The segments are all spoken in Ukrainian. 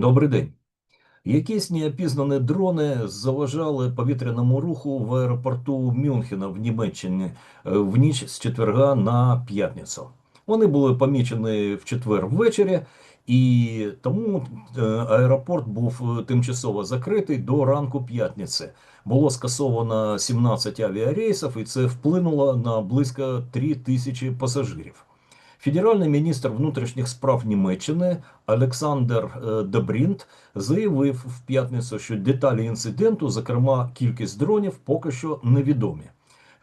Добрий день. Якісь неопізнані дрони заважали повітряному руху в аеропорту Мюнхена в Німеччині е, в ніч з четверга на п'ятницю. Вони були помічені в четвер ввечері, і тому е, аеропорт був е, тимчасово закритий до ранку п'ятниці. Було скасовано 17 авіарейсів, і це вплинуло на близько 3 тисячі пасажирів. Федеральний міністр внутрішніх справ Німеччини Олександр е, Дебрінт заявив в п'ятницю, що деталі інциденту, зокрема кількість дронів, поки що невідомі.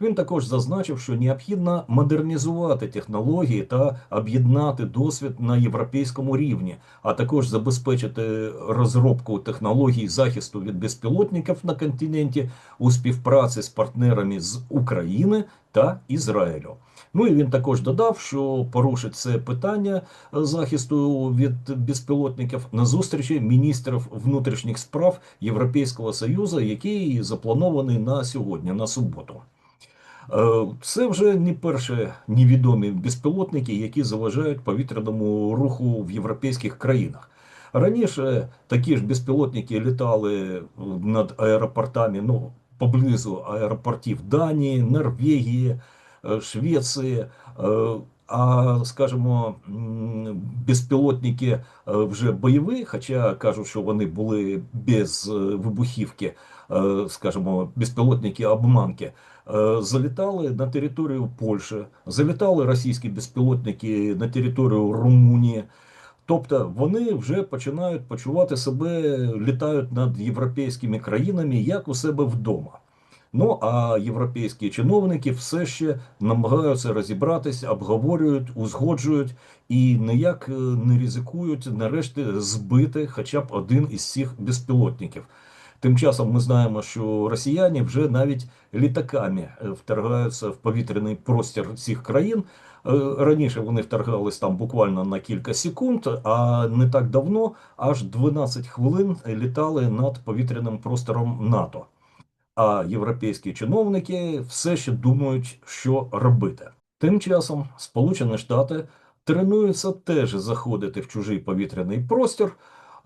Він також зазначив, що необхідно модернізувати технології та об'єднати досвід на європейському рівні, а також забезпечити розробку технологій захисту від безпілотників на континенті у співпраці з партнерами з України та Ізраїлю. Ну і він також додав, що порушить це питання захисту від безпілотників на зустрічі міністрів внутрішніх справ Європейського Союзу, який запланований на сьогодні, на суботу. Е, це вже не перші невідомі безпілотники, які заважають повітряному руху в європейських країнах. Раніше такі ж безпілотники літали над аеропортами, ну поблизу аеропортів Данії, Норвегії, е, Швеції. Е, а скажімо, безпілотники вже бойові, хоча кажуть, що вони були без вибухівки, скажімо, безпілотники обманки. Е, залітали на територію Польщі, залітали російські безпілотники на територію Румунії. Тобто вони вже починають почувати себе, літають над європейськими країнами як у себе вдома. Ну а європейські чиновники все ще намагаються розібратися, обговорюють, узгоджують і ніяк е, не ризикують нарешті збити хоча б один із цих безпілотників. Тим часом ми знаємо, що росіяни вже навіть літаками е, вторгаються в повітряний простір цих країн. Е, раніше вони вторгались там буквально на кілька секунд, а не так давно, аж 12 хвилин літали над повітряним простором НАТО. А європейські чиновники все ще думають, що робити. Тим часом Сполучені Штати тренуються теж заходити в чужий повітряний простір.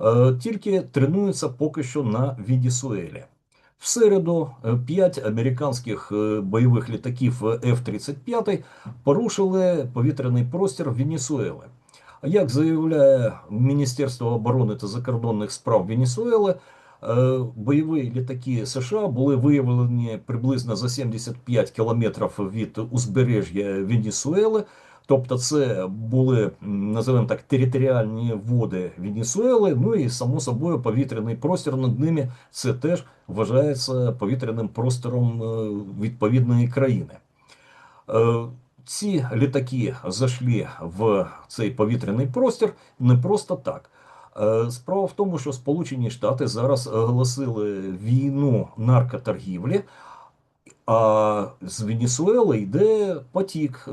Е, тільки тренуються поки що на Венесуелі. В середу е, п'ять американських е, бойових літаків F-35 порушили повітряний простір Венесуели. Як заявляє Міністерство оборони та закордонних справ Венесуели, бойові літаки США були виявлені приблизно за 75 кілометрів від узбережжя Венесуели. Тобто, це були називаємо так територіальні води Венесуели, ну і само собою повітряний простір над ними це теж вважається повітряним простором е, відповідної країни. Е, ці літаки зайшли в цей повітряний простір не просто так. Е, справа в тому, що Сполучені Штати зараз оголосили війну наркоторгівлі, а з Венесуели йде потік е,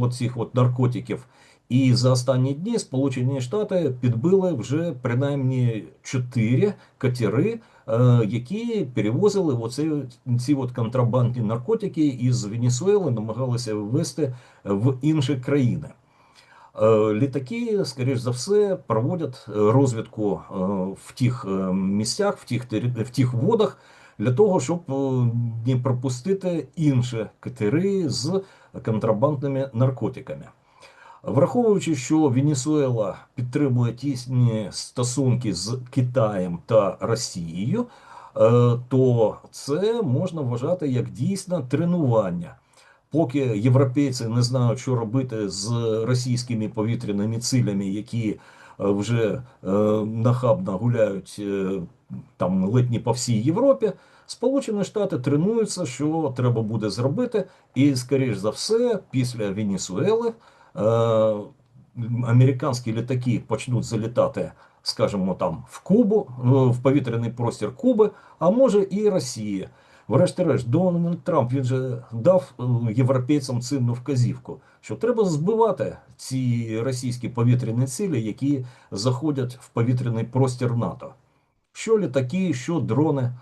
оцих от наркотиків. І за останні дні Сполучені Штати підбили вже принаймні чотири катери, е, які перевозили оці, ці от контрабандні наркотики із Венесуели, намагалися ввести в інші країни. Е, літаки, скоріш за все, проводять розвідку в тих місцях, в тих в тих водах для того, щоб е, не пропустити інші катери з контрабандними наркотиками. Враховуючи, що Венесуела підтримує тісні стосунки з Китаєм та Росією, е, то це можна вважати як дійсне тренування. Поки європейці не знають, що робити з російськими повітряними цилями, які е, вже нахабно гуляють там ледь по всій Європі. Сполучені Штати тренуються, що треба буде зробити, і, скоріш за все, після Венесуели е, американські літаки почнуть залітати, скажімо, там в Кубу, е, в повітряний простір Куби, а може і Росія. Врешті-решт, Дональд Трамп він же дав е, європейцям цінну вказівку, що треба збивати ці російські повітряні цілі, які заходять в повітряний простір НАТО що літаки, що дрони.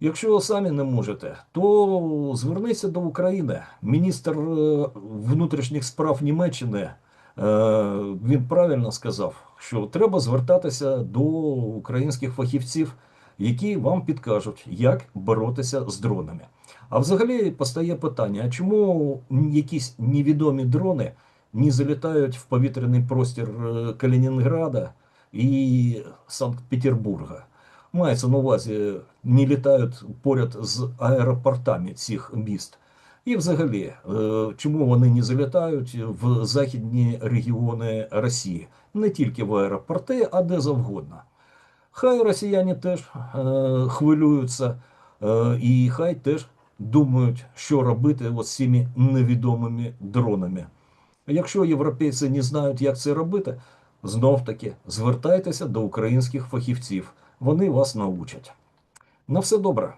Якщо самі не можете, то зверніться до України. Міністр е, внутрішніх справ Німеччини він правильно сказав, що треба звертатися до українських фахівців, які вам підкажуть, як боротися з дронами. А взагалі постає питання: а чому якісь невідомі дрони не залітають в повітряний простір е, Калінінграда і Санкт-Петербурга? Мається на увазі, не літають поряд з аеропортами цих міст. І взагалі, е, чому вони не залітають в західні регіони Росії, не тільки в аеропорти, а де завгодно. Хай росіяни теж е, хвилюються, е, і хай теж думають, що робити з цими невідомими дронами. Якщо європейці не знають, як це робити, знов таки звертайтеся до українських фахівців. Вони вас научать. На все добре.